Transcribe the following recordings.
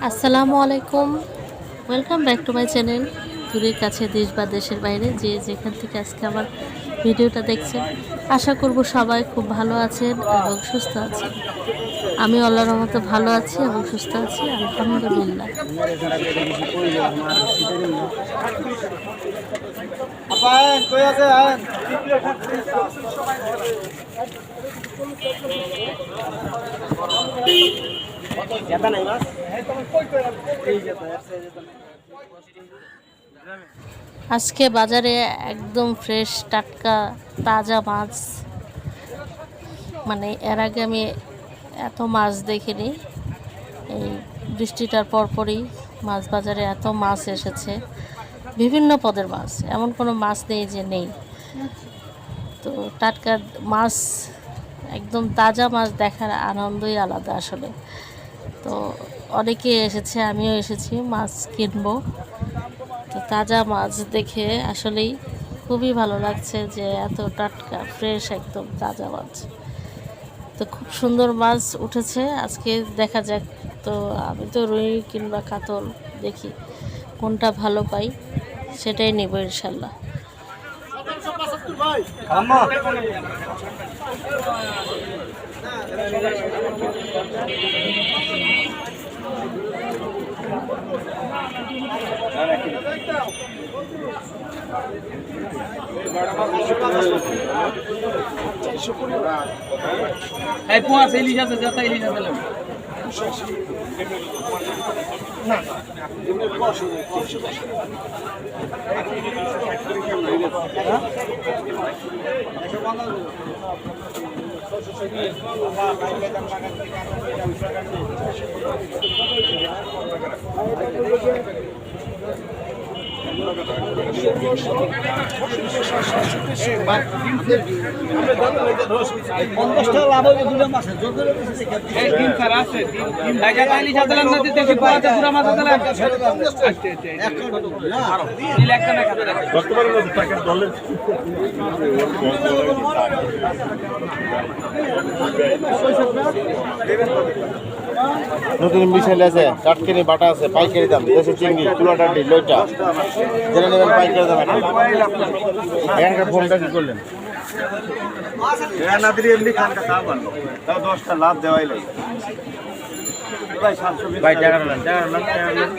আসসালামু আলাইকুম। Welcome back to my channel দূরের কাছে দেশ বা দেশের বাইরে যে যেখান থেকে আজকে আমার ভিডিওটা দেখছেন, আশা করব সবাই খুব ভালো আছেন এবং সুস্থ আছেন। আমি আল্লাহর রহমতে ভালো আছি এবং সুস্থ আছি, আলহামদুলিল্লাহ। কই আছে আজকে বাজারে একদম ফ্রেশ টাটকা তাজা মাছ। মানে এর আগে আমি এত মাছ দেখিনি। এই বৃষ্টিটার পরপরই মাছ বাজারে এত মাছ এসেছে। বিভিন্ন পদের মাছ, এমন কোনো মাছ নেই যে নেই। তো টাটকা মাছ, একদম তাজা মাছ দেখার আনন্দই আলাদা আসলে। তো অনেকে এসেছে, আমিও এসেছি, মাছ কিনবো। তো তাজা মাছ দেখে আসলেই খুবই ভালো লাগছে যে এত টাটকা ফ্রেশ একদম তাজা মাছ। তো খুব সুন্দর মাছ উঠেছে, আজকে দেখা যাক। তো আমি তো রুই কিংবা কাতল দেখি, কোনটা ভালো পাই সেটাই নেব ইনশাল্লাহ। এই পোয়া ইলিশ আছে যত ইলিশ না? পুরা নতুন মিশাইল আছে টাটকিনি বাটা আছে পাইকারি দাম দেশি চিংড়ি তুলা টাটি লইটা। জেনে নেবেন পাইকারি দাম এখন এখানকার ফোনটা কি করলেন? দশটা লাভ দেওয়াই লাগে। ভাই নেন নেন নেন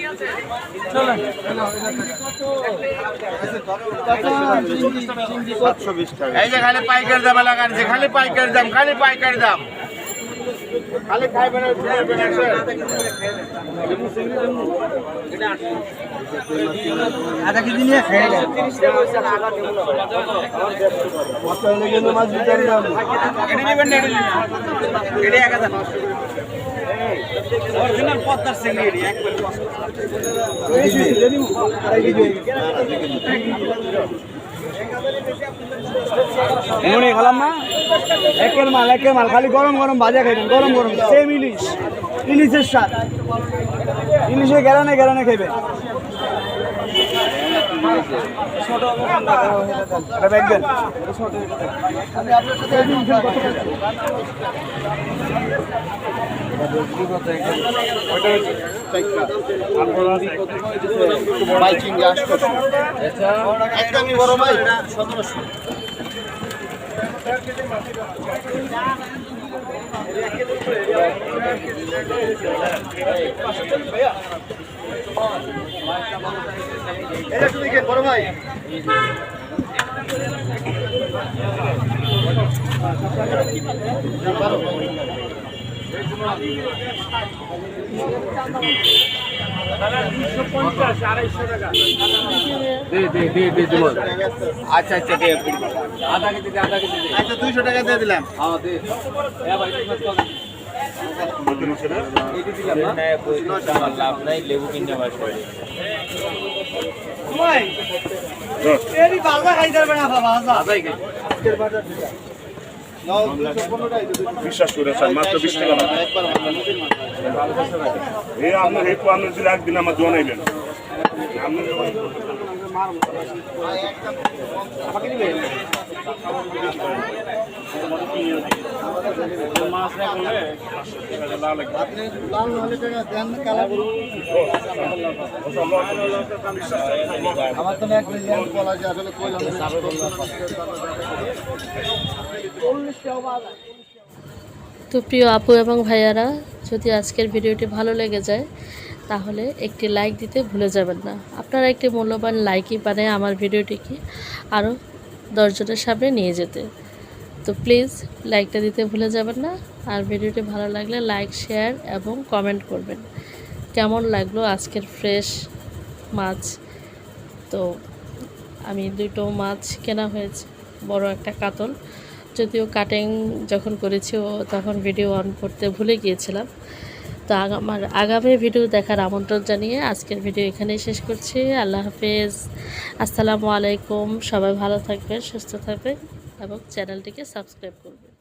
এই যে খালি পাইকারি দাম লাগান যে খালি পাইকারি দাম খালি পাইকারি দাম। খালি ঘুমাইবেন এসে। আধা কেজি নিয়ে খেয়ে গেল এডি নেবেন না এডি এডি এক হাজার। অরিজিনাল পদ্মার চিংড়ি মনে খেলাম না? একের মাল একের মাল, খালি গরম গরম ভাজা খাইবেন গরম গরম। সেম ইলিশ, ইলিশের স্বাদ। ইলিশে গেরানে গেরানে খাইবেন দেখবেন। একদমই বড় ভাই সতেরোশো আচ্ছা আচ্ছা দে আধা কেজি আধা কেজি আচ্ছা দুইশো টাকা দিয়ে দিলাম। হ্যাঁ দে। ভাই না লাভ নাই লেবু কিনতে পারবে বাবা আধাই কেজি। বিশ্বাস করে মাত্র বিশ টাকা এই আপনার এই আপনার যদি একদিন আমার জনাইলেন আপনি আমার তো এক আসলে কইলাম তো প্রিয় আপু এবং ভাইয়ারা, যদি আজকের ভিডিওটি ভালো লেগে যায়, তাহলে একটি লাইক দিতে ভুলে যাবেন না। আপনারা একটি মূল্যবান লাইকই পারে আমার ভিডিওটিকে আরও দশজনের সামনে নিয়ে যেতে। তো প্লিজ লাইকটা দিতে ভুলে যাবেন না, আর ভিডিওটি ভালো লাগলে লাইক, শেয়ার এবং কমেন্ট করবেন। কেমন লাগল আজকের ফ্রেশ মাছ? তো আমি দুটো মাছ কেনা হয়েছে, বড় একটা কাতল। যদিও কাটিং যখন করেছি, ও তখন ভিডিও অন করতে ভুলে গিয়েছিলাম। তো আমার আগামী ভিডিও দেখার আমন্ত্রণ জানিয়ে আজকের ভিডিও এখানেই শেষ করছি। আল্লাহ হাফেজ। আসসালামু আলাইকুম। সবাই ভালো থাকবেন, সুস্থ থাকবেন এবং চ্যানেলটিকে সাবস্ক্রাইব করবেন।